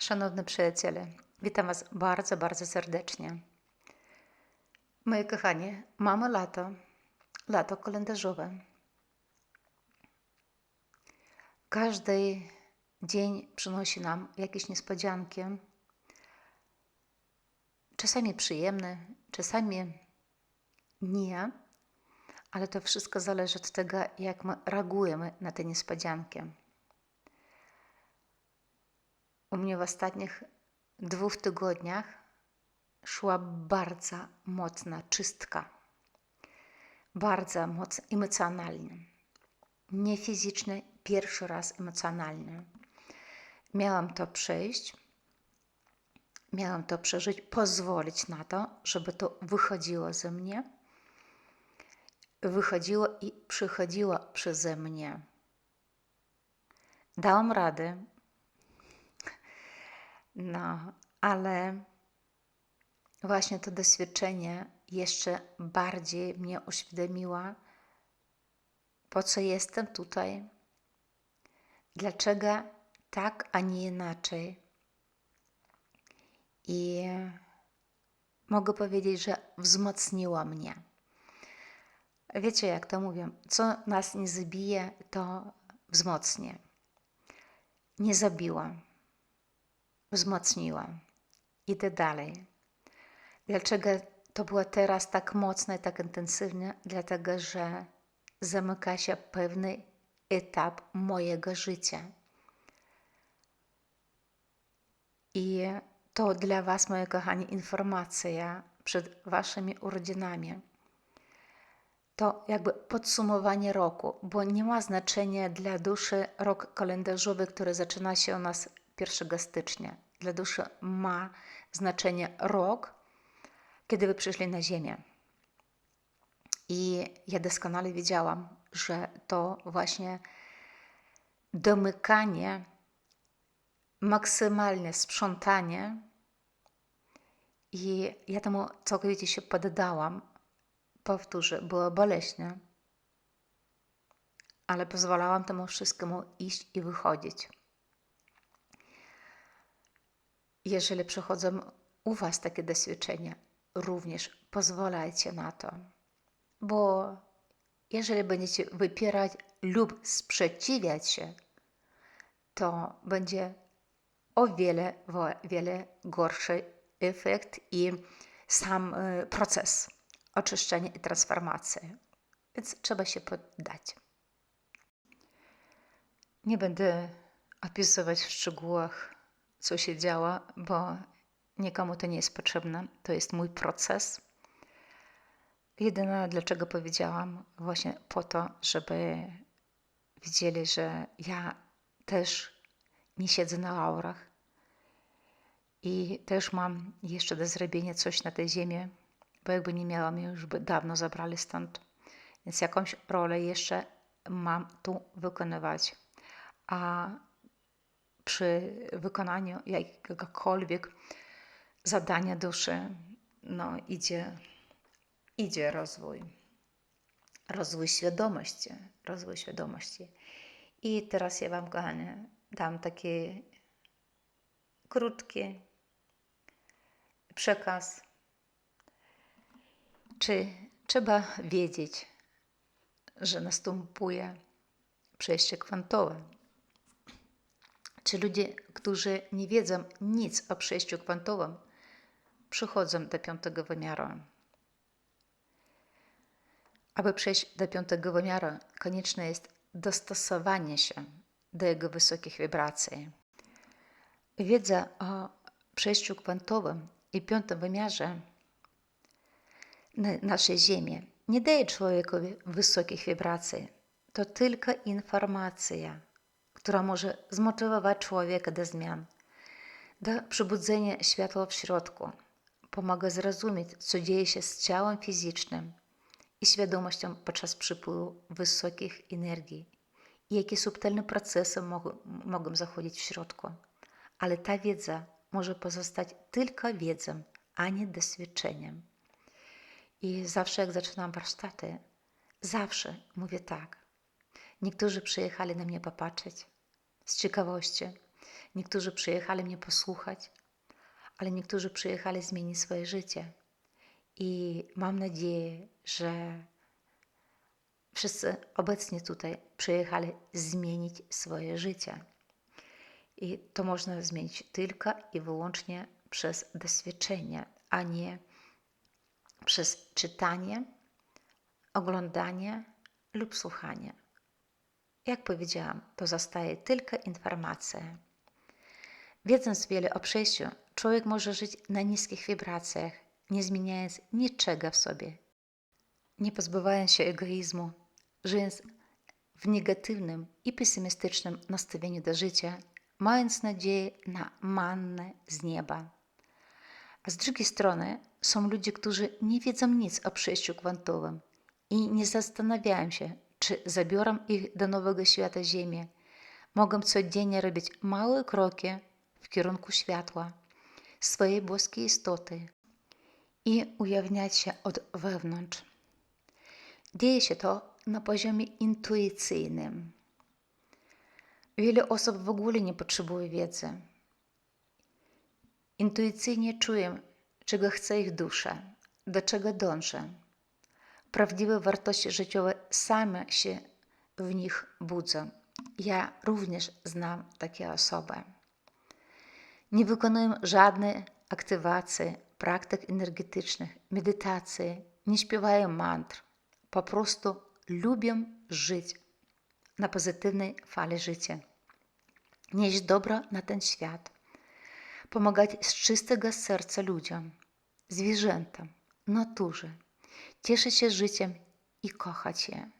Szanowni przyjaciele, witam Was bardzo, bardzo serdecznie. Moi kochani, mamy lato, lato kalendarzowe. Każdy dzień przynosi nam jakieś niespodzianki, czasami przyjemne, czasami nie, ale to wszystko zależy od tego, jak my reagujemy na te niespodzianki. U mnie w ostatnich dwóch tygodniach szła bardzo mocna czystka. Bardzo mocno emocjonalnie. Nie fizycznie, pierwszy raz emocjonalnie. Miałam to przejść, miałam to przeżyć, pozwolić na to, żeby to wychodziło ze mnie, wychodziło i przychodziło przeze mnie. Dałam radę, no, ale właśnie to doświadczenie jeszcze bardziej mnie uświadomiło, po co jestem tutaj, dlaczego tak, a nie inaczej. I mogę powiedzieć, że wzmocniła mnie. Wiecie, jak to mówią, co nas nie zabije, to wzmocni. Nie zabiła wzmocniła. Idę dalej. Dlaczego to było teraz tak mocne tak intensywnie? Dlatego, że zamyka się pewny etap mojego życia. I to dla Was, moje kochani, informacja przed Waszymi urodzinami. To jakby podsumowanie roku, bo nie ma znaczenia dla duszy rok kalendarzowy, który zaczyna się u nas 1 stycznia. Dla duszy ma znaczenie rok, kiedy wy przyszli na Ziemię. I ja doskonale wiedziałam, że to właśnie domykanie, maksymalne sprzątanie, i ja temu całkowicie się poddałam. Powtórzę, było boleśnie, ale pozwalałam temu wszystkiemu iść i wychodzić. Jeżeli przychodzą u Was takie doświadczenia, również pozwalajcie na to, bo jeżeli będziecie wypierać lub sprzeciwiać się, to będzie o wiele, wiele gorszy efekt i sam e, proces oczyszczenia i transformacji. Więc trzeba się poddać. Nie będę opisywać w szczegółach co się działo, bo nikomu to nie jest potrzebne. To jest mój proces. Jedyne, dlaczego powiedziałam, właśnie po to, żeby widzieli, że ja też nie siedzę na laurach i też mam jeszcze do zrobienia coś na tej ziemi, bo jakby nie miałam, już by dawno zabrali stąd. Więc jakąś rolę jeszcze mam tu wykonywać. A przy wykonaniu jakiegokolwiek zadania duszy, no idzie, idzie rozwój. Rozwój świadomości, rozwój świadomości. I teraz ja Wam, kochane, dam taki krótki przekaz. Czy trzeba wiedzieć, że następuje przejście kwantowe? Czy ludzie, którzy nie wiedzą nic o przejściu kwantowym, przychodzą do piątego wymiaru? Aby przejść do piątego wymiaru, konieczne jest dostosowanie się do jego wysokich wibracji. Wiedza o przejściu kwantowym i piątym wymiarze na naszej Ziemi nie daje człowiekowi wysokich wibracji. To tylko informacja która może zmotywować człowieka do zmian, do przebudzenia światła w środku, pomaga zrozumieć, co dzieje się z ciałem fizycznym i świadomością podczas przypływu wysokich energii i jakie subtelne procesy mogą, mogą zachodzić w środku. Ale ta wiedza może pozostać tylko wiedzą, a nie doświadczeniem. I zawsze, jak zaczynam warsztaty, zawsze mówię tak. Niektórzy przyjechali na mnie popatrzeć z ciekawości. Niektórzy przyjechali mnie posłuchać, ale niektórzy przyjechali zmienić swoje życie. I mam nadzieję, że wszyscy obecni tutaj przyjechali zmienić swoje życie. I to można zmienić tylko i wyłącznie przez doświadczenie, a nie przez czytanie, oglądanie lub słuchanie. Jak powiedziałam, to zostaje tylko informacja. Wiedząc wiele o przejściu, człowiek może żyć na niskich wibracjach, nie zmieniając niczego w sobie, nie pozbywając się egoizmu, żyjąc w negatywnym i pesymistycznym nastawieniu do życia, mając nadzieję na mannę z nieba. A z drugiej strony są ludzie, którzy nie wiedzą nic o przejściu kwantowym i nie zastanawiają się, czy zabiorą ich do nowego świata Ziemi. Mogą codziennie robić małe kroki w kierunku światła, swojej boskiej istoty i ujawniać się od wewnątrz. Dzieje się to na poziomie intuicyjnym. Wiele osób w ogóle nie potrzebuje wiedzy. Intuicyjnie czują, czego chce ich dusza, do czego dąży. Prawdziwe wartości życiowe same się w nich budzą. Ja również znam takie osoby. Nie wykonują żadnej aktywacji, praktyk energetycznych, medytacji, nie śpiewają mantr. Po prostu lubią żyć na pozytywnej fali życia. Nieść dobro na ten świat. Pomagać z czystego serca ludziom, zwierzętom, naturze. Cieszyć się życiem i kochać je.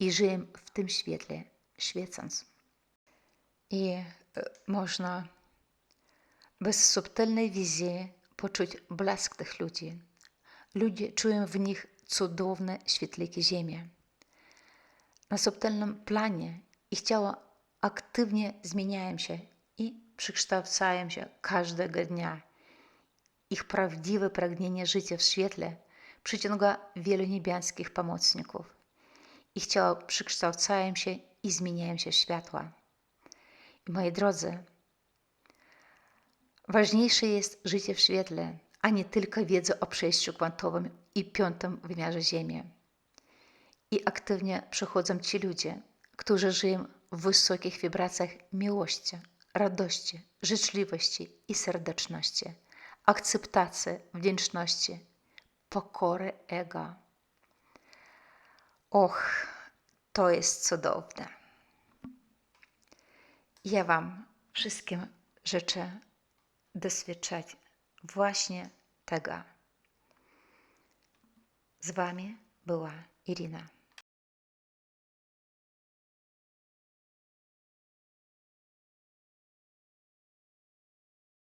I żyję w tym świetle, świecąc. I e, można bez subtelnej wizji poczuć blask tych ludzi. Ludzie czują w nich cudowne świetliki ziemi. Na subtelnym planie ich ciała aktywnie zmieniają się i przekształcają się każdego dnia. Ich prawdziwe pragnienie życia w świetle przyciąga wielu niebiańskich pomocników. Ich ciała przekształcają się i zmieniają się w światła. I moi drodzy, ważniejsze jest życie w świetle, a nie tylko wiedza o przejściu kwantowym i piątym wymiarze Ziemi. I aktywnie przychodzą ci ludzie, którzy żyją w wysokich wibracjach miłości, radości, życzliwości i serdeczności, akceptacji, wdzięczności, pokory ego. Och, to jest cudowne. Ja Wam wszystkim życzę doświadczać właśnie tego. Z Wami była Irina.